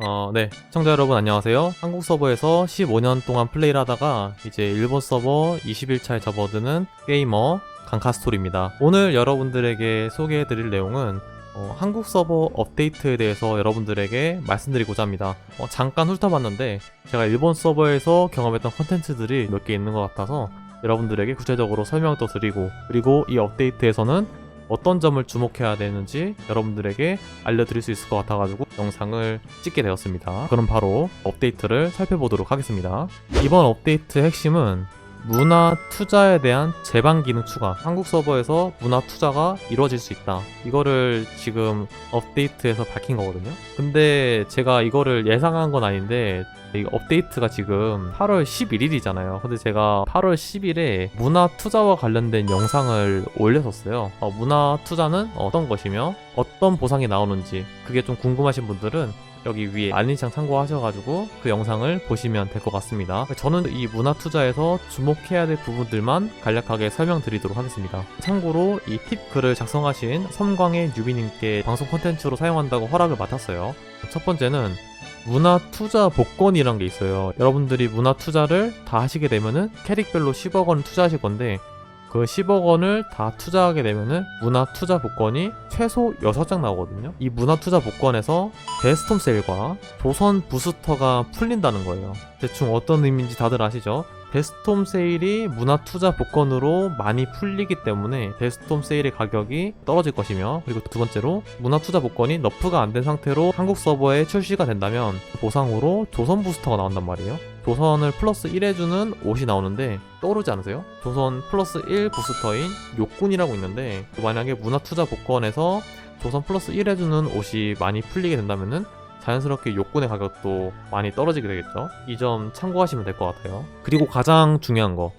어, 네. 시청자 여러분 안녕하세요. 한국 서버에서 15년 동안 플레이를 하다가 이제 일본 서버 20일차에 접어드는 게이머 강카스톨입니다. 오늘 여러분들에게 소개해드릴 내용은 어, 한국 서버 업데이트에 대해서 여러분들에게 말씀드리고자 합니다. 어, 잠깐 훑어봤는데 제가 일본 서버에서 경험했던 컨텐츠들이 몇 개 있는 것 같아서 여러분들에게 구체적으로 설명도 드리고 그리고 이 업데이트에서는 어떤 점을 주목해야 되는지 여러분들에게 알려드릴 수 있을 것 같아가지고 영상을 찍게 되었습니다. 그럼 바로 업데이트를 살펴보도록 하겠습니다. 이번 업데이트 핵심은 문화 투자에 대한 재반 기능 추가. 한국 서버에서 문화 투자가 이루어질 수 있다. 이거를 지금 업데이트에서 밝힌 거거든요. 근데 제가 이거를 예상한 건 아닌데 이 업데이트가 지금 8월 11일이잖아요. 근데 제가 8월 10일에 문화 투자와 관련된 영상을 올렸었어요. 어, 문화 투자는 어떤 것이며 어떤 보상이 나오는지 그게 좀 궁금하신 분들은 여기 위에 알림창 참고하셔가지고 그 영상을 보시면 될 것 같습니다. 저는 이 문화 투자에서 주목해야 될 부분들만 간략하게 설명드리도록 하겠습니다. 참고로 이 팁 글을 작성하신 섬광의 뉴비님께 방송 콘텐츠로 사용한다고 허락을 맡았어요. 첫 번째는 문화 투자 복권이란 게 있어요. 여러분들이 문화 투자를 다 하시게 되면은 캐릭별로 10억 원 투자하실 건데 그 10억 원을 다 투자하게 되면은 문화 투자 복권이 최소 6장 나오거든요. 이 문화 투자 복권에서 데스톰 세일과 조선 부스터가 풀린다는 거예요. 대충 어떤 의미인지 다들 아시죠? 데스톰 세일이 문화 투자 복권으로 많이 풀리기 때문에 데스톰 세일의 가격이 떨어질 것이며 그리고 두 번째로 문화 투자 복권이 너프가 안 된 상태로 한국 서버에 출시가 된다면 보상으로 조선 부스터가 나온단 말이에요. 조선을 플러스 1 해주는 옷이 나오는데 떠오르지 않으세요? 조선 플러스 1 부스터인 욕군이라고 있는데 만약에 문화 투자 복권에서 조선 플러스 1 해주는 옷이 많이 풀리게 된다면은 자연스럽게 욕군의 가격도 많이 떨어지게 되겠죠. 이 점 참고하시면 될 것 같아요. 그리고 가장 중요한 거.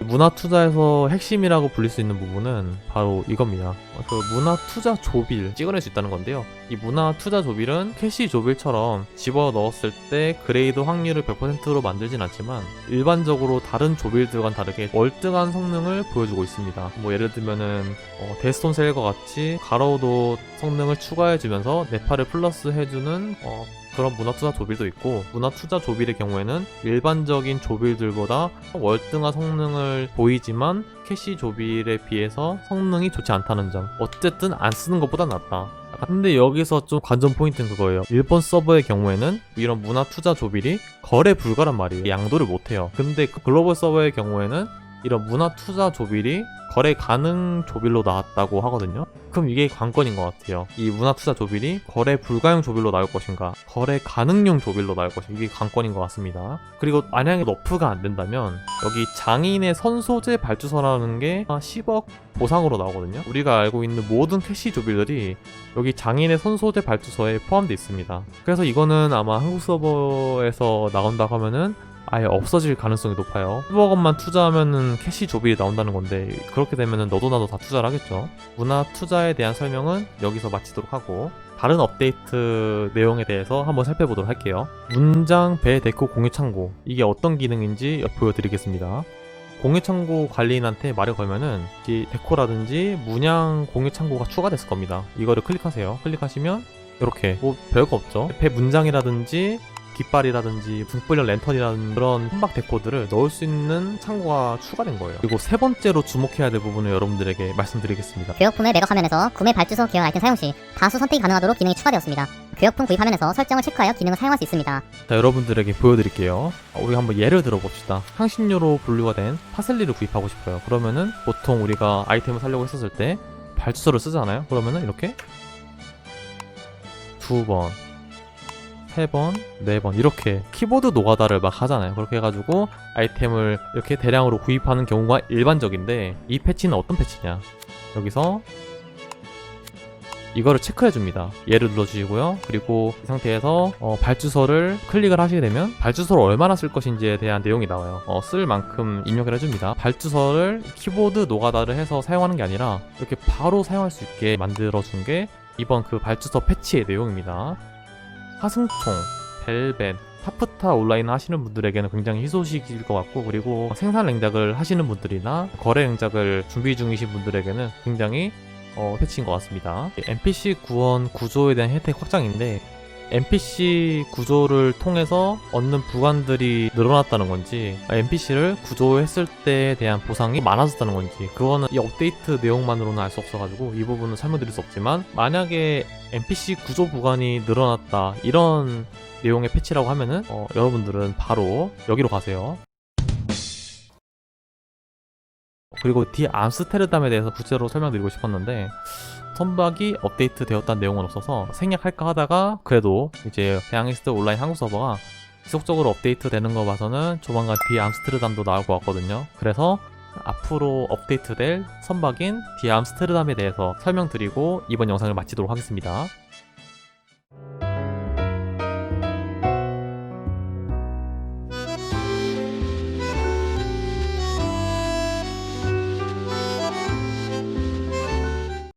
문화 투자에서 핵심이라고 불릴 수 있는 부분은 바로 이겁니다. 그 문화 투자 조빌 찍어낼 수 있다는 건데요. 이 문화 투자 조빌은 캐시 조빌처럼 집어 넣었을 때 그레이드 확률을 100%로 만들진 않지만 일반적으로 다른 조빌들과는 다르게 월등한 성능을 보여주고 있습니다. 뭐 예를 들면은 어, 데스톤 셀과 같이 가로우도 성능을 추가해주면서 네파를 플러스 해주는 어, 그런 문화 투자 조빌도 있고 문화 투자 조빌의 경우에는 일반적인 조빌들보다 월등한 성능을 보이지만 캐시 조빌에 비해서 성능이 좋지 않다는 점. 어쨌든 안 쓰는 것보다 낫다. 근데 여기서 좀 관전 포인트는 그거예요. 일본 서버의 경우에는 이런 문화 투자 조빌이 거래 불가란 말이에요. 양도를 못해요. 근데 그 글로벌 서버의 경우에는 이런 문화 투자 조빌이 거래 가능 조빌로 나왔다고 하거든요. 그럼 이게 관건인 것 같아요. 이 문화 투자 조빌이 거래 불가용 조빌로 나올 것인가, 거래 가능용 조빌로 나올 것인가, 이게 관건인 것 같습니다. 그리고 만약에 너프가 안 된다면 여기 장인의 선소재 발주서라는 게 10억 보상으로 나오거든요. 우리가 알고 있는 모든 캐시 조빌들이 여기 장인의 선소재 발주서에 포함되어 있습니다. 그래서 이거는 아마 한국 서버에서 나온다고 하면은 아예 없어질 가능성이 높아요. 10억 원만 투자하면은 캐시 조빌이 나온다는 건데 그렇게 되면은 너도 나도 다 투자를 하겠죠. 문화 투자에 대한 설명은 여기서 마치도록 하고 다른 업데이트 내용에 대해서 한번 살펴보도록 할게요. 문장 배 데코 공유 창고 이게 어떤 기능인지 보여드리겠습니다. 공유 창고 관리인한테 말을 걸면은 이 데코라든지 문양 공유 창고가 추가됐을 겁니다. 이거를 클릭하세요. 클릭하시면 이렇게 뭐 별거 없죠. 배 문장이라든지 깃발이라든지 등불형 랜턴이라는 그런 혼박 데코들을 넣을 수 있는 창고가 추가된 거예요. 그리고 세 번째로 주목해야 될 부분을 여러분들에게 말씀드리겠습니다. 교역품의 매각 화면에서 구매 발주소 계열 아이템 사용 시 다수 선택이 가능하도록 기능이 추가되었습니다. 교역품 구입 화면에서 설정을 체크하여 기능을 사용할 수 있습니다. 자, 여러분들에게 보여드릴게요. 어, 우리 한번 예를 들어봅시다. 향신료로 분류가 된 파슬리를 구입하고 싶어요. 그러면은 보통 우리가 아이템을 사려고 했었을 때 발주소를 쓰잖아요. 그러면은 이렇게 두 번, 세 번, 네번 이렇게 키보드 노가다를 막 하잖아요. 그렇게 해가지고 아이템을 이렇게 대량으로 구입하는 경우가 일반적인데 이 패치는 어떤 패치냐? 여기서 이거를 체크해 줍니다. 얘를 눌러 주시고요. 그리고 이 상태에서 어, 발주서를 클릭을 하시게 되면 발주서를 얼마나 쓸 것인지에 대한 내용이 나와요. 어, 쓸 만큼 입력을 해줍니다. 발주서를 키보드 노가다를 해서 사용하는 게 아니라 이렇게 바로 사용할 수 있게 만들어 준 게 이번 그 발주서 패치의 내용입니다. 화승총, 벨벳, 타프타 온라인 하시는 분들에게는 굉장히 희소식일 것 같고 그리고 생산 냉작을 하시는 분들이나 거래 냉작을 준비 중이신 분들에게는 굉장히 어, 패치인 것 같습니다. NPC 구원 구조에 대한 혜택 확장인데 NPC 구조를 통해서 얻는 부관들이 늘어났다는 건지 NPC를 구조했을 때에 대한 보상이 많아졌다는 건지 그거는 이 업데이트 내용만으로는 알 수 없어가지고 이 부분은 설명드릴 수 없지만 만약에 NPC 구조 부관이 늘어났다 이런 내용의 패치라고 하면은 어, 여러분들은 바로 여기로 가세요. 그리고 디 암스테르담에 대해서 구체로 설명드리고 싶었는데 선박이 업데이트 되었다는 내용은 없어서 생략할까 하다가 그래도 이제 대항해스트 온라인 한국 서버가 지속적으로 업데이트 되는 거 봐서는 조만간 디 암스테르담도 나올 것 같거든요. 그래서 앞으로 업데이트될 선박인 디 암스테르담에 대해서 설명드리고 이번 영상을 마치도록 하겠습니다.